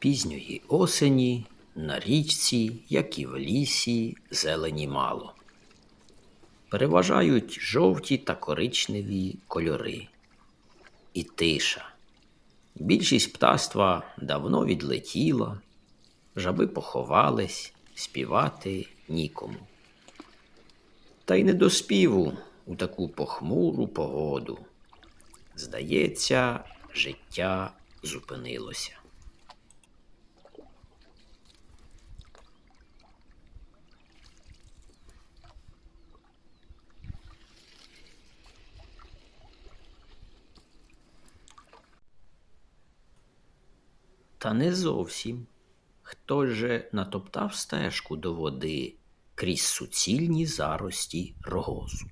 Пізньої осені на річці, як і в лісі, зелені мало. Переважають жовті та коричневі кольори. І тиша. Більшість птаства давно відлетіла, жаби поховались, співати нікому. Та й не до співу у таку похмуру погоду. Здається, життя зупинилося. Та не зовсім. Хтось же натоптав стежку до води крізь суцільні зарості рогозу.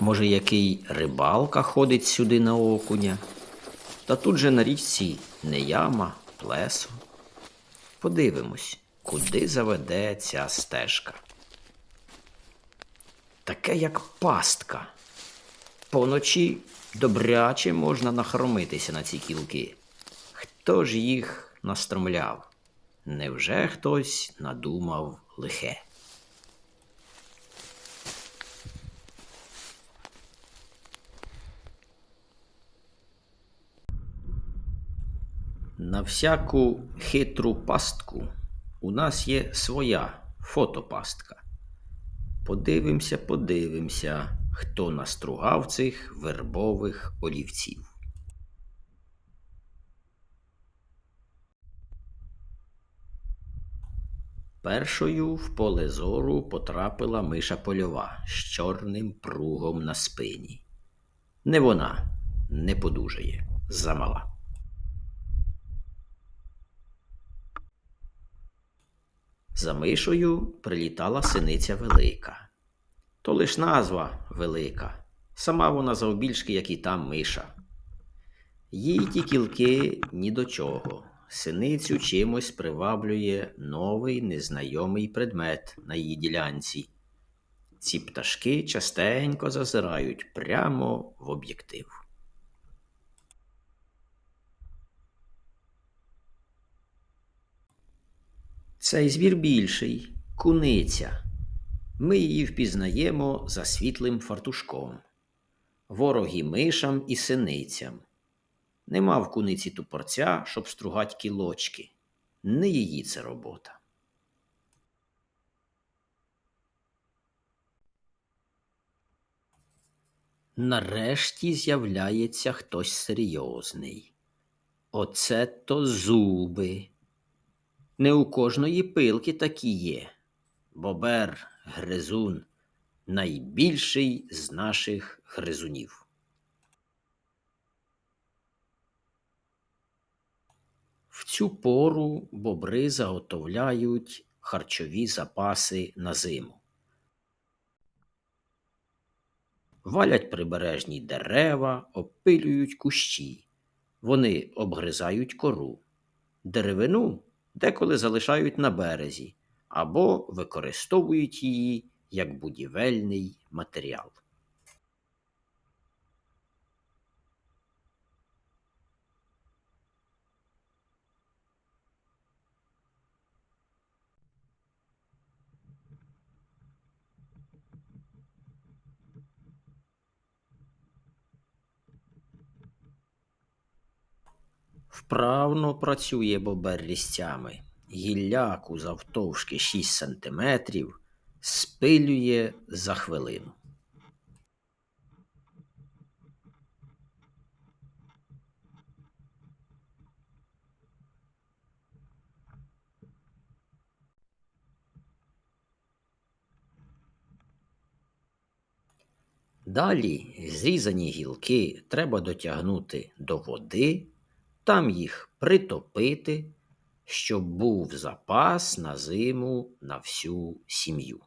Може, який рибалка ходить сюди на окуня? Та тут же на річці не яма, плесо. Подивимось, куди заведе ця стежка. Таке як пастка. Поночі добряче можна нахромитися на ці кілки. Хто ж їх настромляв? Невже хтось надумав лихе? На всяку хитру пастку у нас є своя фотопастка. Подивимося, подивимося, хто настругав цих вербових олівців. Першою в поле зору потрапила миша польова з чорним пругом на спині. Не вона не подужає, замала. За мишою прилітала синиця велика. То лиш назва велика, сама вона завбільшки, як і там миша. Їй ті кілки ні до чого. Синицю чимось приваблює новий незнайомий предмет на її ділянці. Ці пташки частенько зазирають прямо в об'єктив. Цей звір більший куниця. Ми її впізнаємо за світлим фартушком. Вороги мишам і синицям. Нема в куниці тупорця, щоб стругать кілочки. Не її це робота. Нарешті з'являється хтось серйозний. Оце то зуби. Не у кожної пилки такі є. Бобер гризун найбільший з наших гризунів. В цю пору бобри заготовляють харчові запаси на зиму. Валять прибережні дерева, опилюють кущі. Вони обгризають кору. Деревину деколи залишають на березі або використовують її як будівельний матеріал. Вправно працює бобер різцями. Гілляку завтовшки 6 сантиметрів спилює за хвилину. Далі зрізані гілки треба дотягнути до води, там їх притопити, щоб був запас на зиму на всю сім'ю.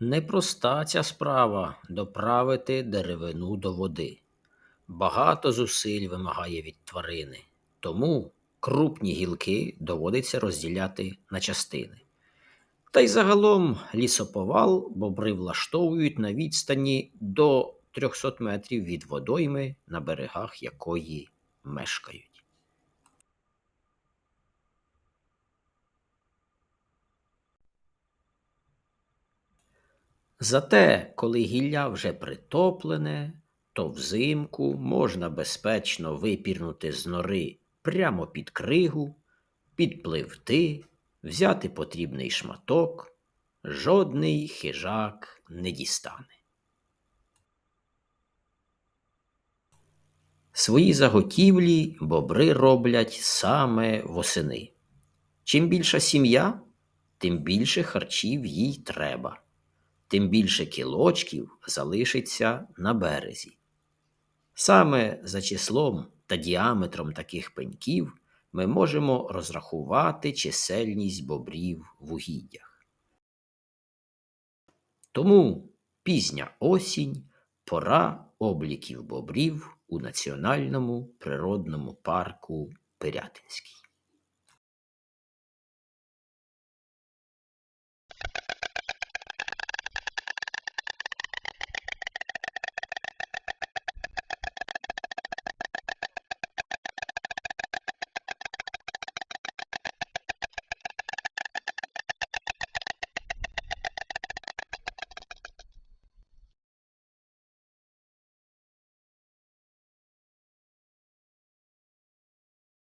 Непроста ця справа доправити деревину до води. Багато зусиль вимагає від тварини, тому крупні гілки доводиться розділяти на частини. Та й загалом лісоповал бобри влаштовують на відстані до 300 метрів від водойми, на берегах якої мешкають. Зате, коли гілля вже притоплене, то взимку можна безпечно випірнути з нори прямо під кригу, підпливти, взяти потрібний шматок, жодний хижак не дістане. Свої заготівлі бобри роблять саме восени. Чим більша сім'я, тим більше харчів їй треба, тим більше кілочків залишиться на березі. Саме за числом та діаметром таких пеньків ми можемо розрахувати чисельність бобрів в угіддях. Тому пізня осінь пора обліків бобрів у Національному природному парку Пирятинський.